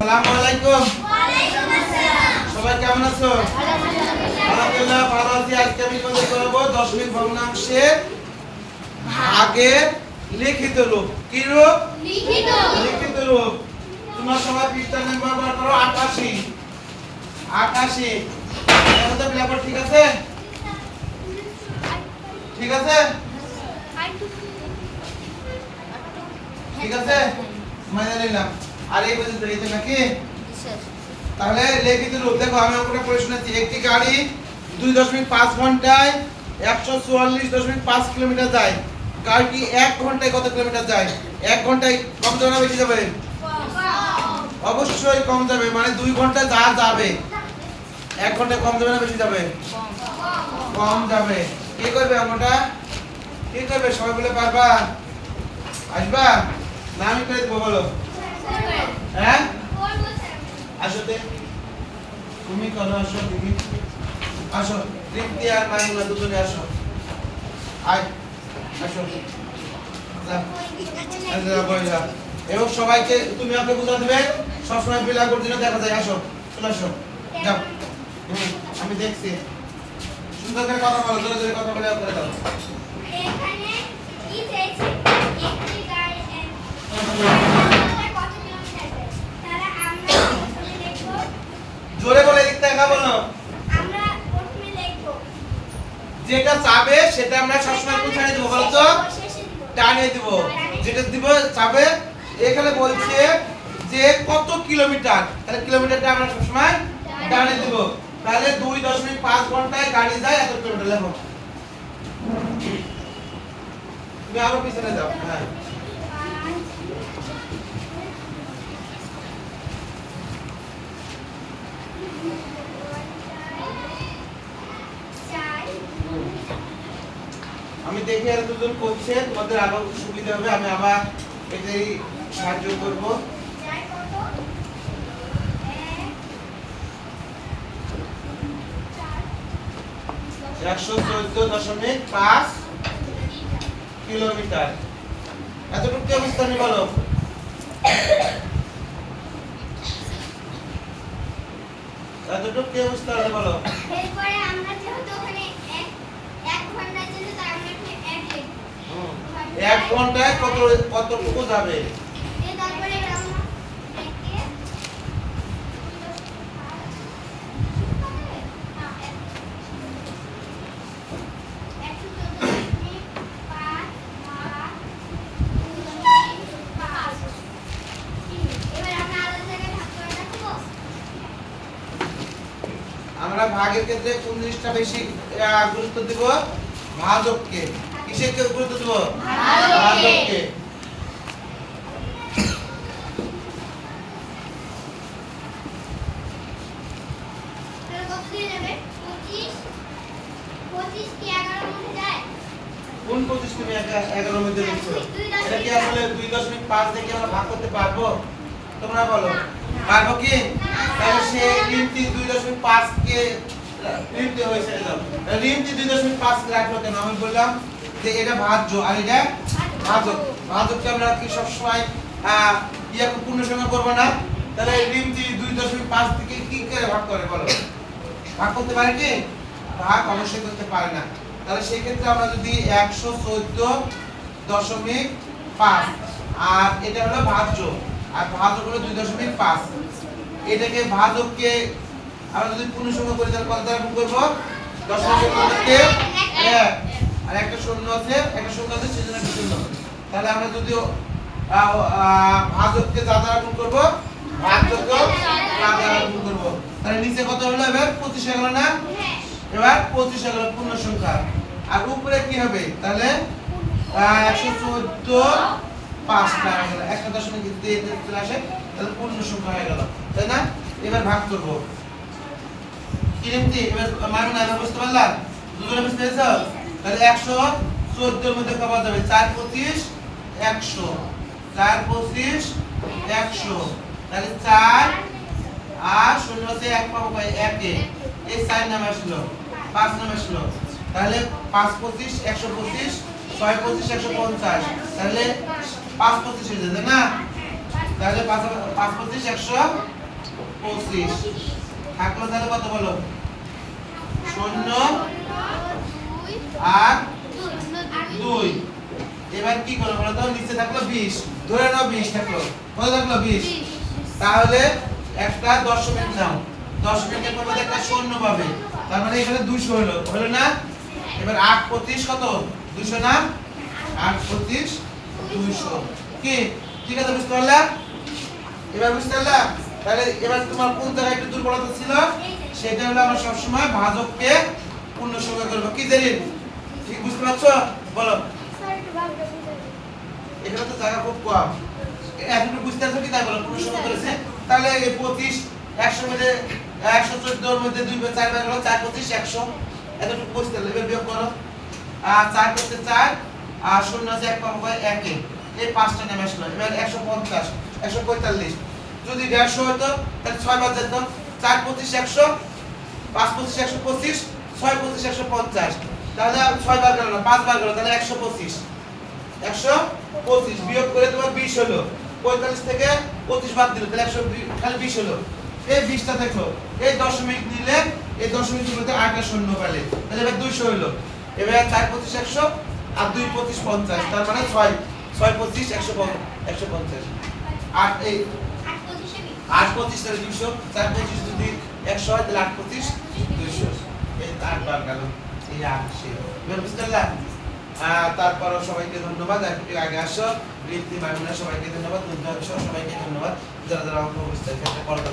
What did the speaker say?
আসসালামু। আলাইকুম সবাই কেমন আছো? আলহামদুলিল্লাহ ভালো আছি। আজকে আমি তোমাদের করব দশমিক ভগ্নাংশের ভাগের লিখিত রূপ। কি রূপ? লিখিত। রূপ। তোমার সবাই পৃষ্ঠা নাম্বার বার করো আটাশি। আটাশি। এখন তো ব্ল্যাকবোর্ড ঠিক আছে? ঠিক আছে? ঠিক আছে? মানে নিলাম। আর এই পর্যন্ত এই তো নাকি? তাহলে লিখিত রূপ দেখো আমি অঙ্কটা পড়ে শোনাচ্ছি একটি গাড়ি দুই দশমিক পাঁচ ঘন্টায় একশো চুয়াল্লিশ দশমিক পাঁচ কিলোমিটার যায়। গাড়িটি এক ঘন্টায় কত কিলোমিটার যায়? এক ঘন্টায় কম যাবে না বেশি যাবে? অবশ্যই কম যাবে মানে দুই ঘন্টায় যা যাবে। এক ঘন্টায় কম যাবে না বেশি যাবে? কম যাবে। কি করবে অঙ্কটা? কি করবে? সবাই বলে পারবা? আসবা? না, আমি করে বলো? হ্যাঁ? আসো তে। তুমি করো, আসো দিদি। আসো, তৃপ্তি আর মাইমুনা দুজনে আসো। আয়, আসো। এবং সবাইকে তুমি আমাকে বুঝা দেবে, সবসময় বিলা করে দিনে দেখা যায়। আসো, চলে আসো। যাও। আমি দেখছি। সুন্দর করে কথা বলো, জোরে জোরে কথা বলে করে দাও। এখানে কি একটি জোরে বলে আমরা প্রথমে লিখব যেটা চাবে সেটা আমরা সবসময় কোথায় দেবো, বলো তো? শেষে দিব। যেটা দিব, চাবে। এখানে বলছে যে কত কিলোমিটার? তাহলে কিলোমিটারটা আমরা সবসময় ডানে দিব। তাহলে দুই দশমিক পাঁচ ঘন্টায় গাড়ি যায় এত কিলোমিটার, লেখো। তুমি আরও পিছনে যাও হ্যাঁ। আমি দেখি আর দুজন করছে, তোমাদের আরও সুবিধা হবে, আমি আবার এটাই সাহায্য করব। একশো চোদ্দ দশমিক পাঁচ কিলোমিটার। এতটুকু কি অবস্থা নেই বলো। এতটুকু কি অবস্থা হলো বলো? এরপরে আমরা যেহেতু ওখানে এক তার আমরা ঘন্টায় কত কতটুকু যাবে এ তারপরে আমরা একে একশো চোদ্দ দশমিক পাঁচ পাঁচ পাঁচ এবার আমরা আলাদা জায়গায় ভাগ করে রাখব আমরা ভাগের ক্ষেত্রে কোন জিনিসটা বেশি গুরুত্ব দিব ভাজককে। কিসের গুরুত্ব দিব? ভাজককে। কোন এটা কি আসলে দুই দশমিক পাঁচ থেকে আমরা ভাগ করতে পারব? তোমরা বলো। পারব কি? তাহলে সে রিমটি দুই দশমিক পাঁচ কে রিমটি হয়েছে রিমটি দুই দশমিক পাঁচ রাখল কেন? আমি বললাম যে এটা ভাজ্য, আর এটা ভাজক ভাজককে আমরা কি সবসময় ইয়ে পূর্ণ সংখ্যা করব না? তাহলে রিমটি দুই দশমিক পাঁচ থেকে কি করে ভাগ করে বলো? ভাগ করতে পারে কি? ভাগ অবশ্যই করতে পারে না। তাহলে সেই ক্ষেত্রে আমরা যদি একশো চোদ্দ দশমিক পাঁচ, আর এটা হলো ভাজ্য। আর ভাজক হলো দুই দশমিক পাঁচ। এটাকে ভাজককে আমরা যদি পূর্ণ সংখ্যা তাহলে কত দ্বারা গুণ করব? দশমিক মধ্যে এক। আর একটা শূন্য আছে, একটা শূন্য আছে, সেজন্য একটা শূন্য। তাহলে আমরা যদি ভাজককে যা দ্বারা গুণ করব? ভাজককে তা দ্বারা গুণ করব। তাহলে নিচে কত হলো এবার? পঁচিশ গেল না? এবার পঁচিশ হলো পূর্ণ সংখ্যা। আর উপরে কি হবে? তাহলে একশো চোদ্দ পাঁচটা হয়ে গেল একটা দশমিক দিয়ে চলে আসে, তাহলে পূর্ণ সংখ্যা হয়ে গেল। তাই না? এবার ভাগ করব। কিরমতি এবার মানে না বুঝতে পারলাম দুজনে বুঝতে পেরেছ? তাহলে একশো চোদ্দোর মধ্যে পাওয়া যাবে চার পঁচিশ, একশো। চার পঁচিশ, একশো। তাহলে চার আর শূন্য আছে এক পাবো কয়? একে। এই চার নামে আসলো, পাঁচ নামে আসলো। তাহলে পাঁচ পঁচিশ, একশো পঁচিশ, ছয় পঁচিশ, একশো পঞ্চাশ। তাহলে পাঁচ পঁচিশ হয়ে যাবে না? তাহলে পাঁচ পাঁচ পঁচিশ, একশো পঁচিশ। থাকল তাহলে কত বলো? শূন্য আর দুই। এবার কি করব বলো তো? নিচে থাকল বিশ। ধরে নাও বিশ থাকল। কত থাকল? বিশ। তাহলে একটা দশমিক নাও। দশমিকের মধ্যে একটা শূন্য পাবে। তার মানে এখানে দুশো হলো। হলো না? এবার আট পঁচিশ কত? দুশো না? আট পঁচিশ। দুইশো। কি? ঠিক আছে, বুঝতে পারলাম? এবার বুঝতে পারলাম? তাহলে এবার তোমার কোন জায়গায় একটু দুর্বলতা ছিল? সেটা হলো আমরা সবসময় ভাজককে পূর্ণ সংখ্যা করব। কি জানি ঠিক বুঝতে পারছ? বলো। তো জায়গা খুব কম। এখন বুঝতে পারছ কি? তাই বলো, পূর্ণ সংখ্যা তাহলে এই পঁচিশ, একশো মধ্যে একশো চোদ্দোর মধ্যে দুই চার গেলো চার পঁচিশ, একশো। এতটুকু বুঝতে করো। আর চার করতে চার আর শূন্য আছে এক কম একে। এই পাঁচটা নেমে আসলো। এবার একশো পঞ্চাশ, একশো পঁয়তাল্লিশ। যদি দেড়শো হতো, তাহলে ছয় বার যেত। চার পঁচিশ একশো, পাঁচ পঁচিশ একশো পঁচিশ, ছয় পঁচিশ একশো পঞ্চাশ। তাহলে ছয় বার গেল না, পাঁচ বার গেল, তাহলে একশো পঁচিশ। একশো পঁচিশ বিয়োগ করে তোমার বিশ হলো। পঁয়তাল্লিশ থেকে পঁচিশ বাদ দিল, তাহলে একশো খালি বিশ হলো। এই বিশটা দেখো, এই দশমিক নিলে, এই দশমিক আটটা শূন্য পেলে। তাহলে এবার দুইশো হলো। এবার চার পঁচিশ একশো আর দুই পঁচিশ পঞ্চাশ, তার মানে ছয় ছয় পঁচিশ, একশো একশো পঞ্চাশ। আট, এই, আট পঁচিশ তাহলে দুইশো, চার পঁচিশ যদি একশো হয়, তাহলে আট পঁচিশ দুইশো। এই আট বার গেল, এই আট সে। এবার বুঝতে পারলাম? তারপরও সবাইকে ধন্যবাদ। একটু আগে আসো। বৃত্তি মাইমুনা সবাইকে ধন্যবাদ আসো সবাইকে ধন্যবাদ। যারা যারা অঙ্ক বুঝতে একটা করতে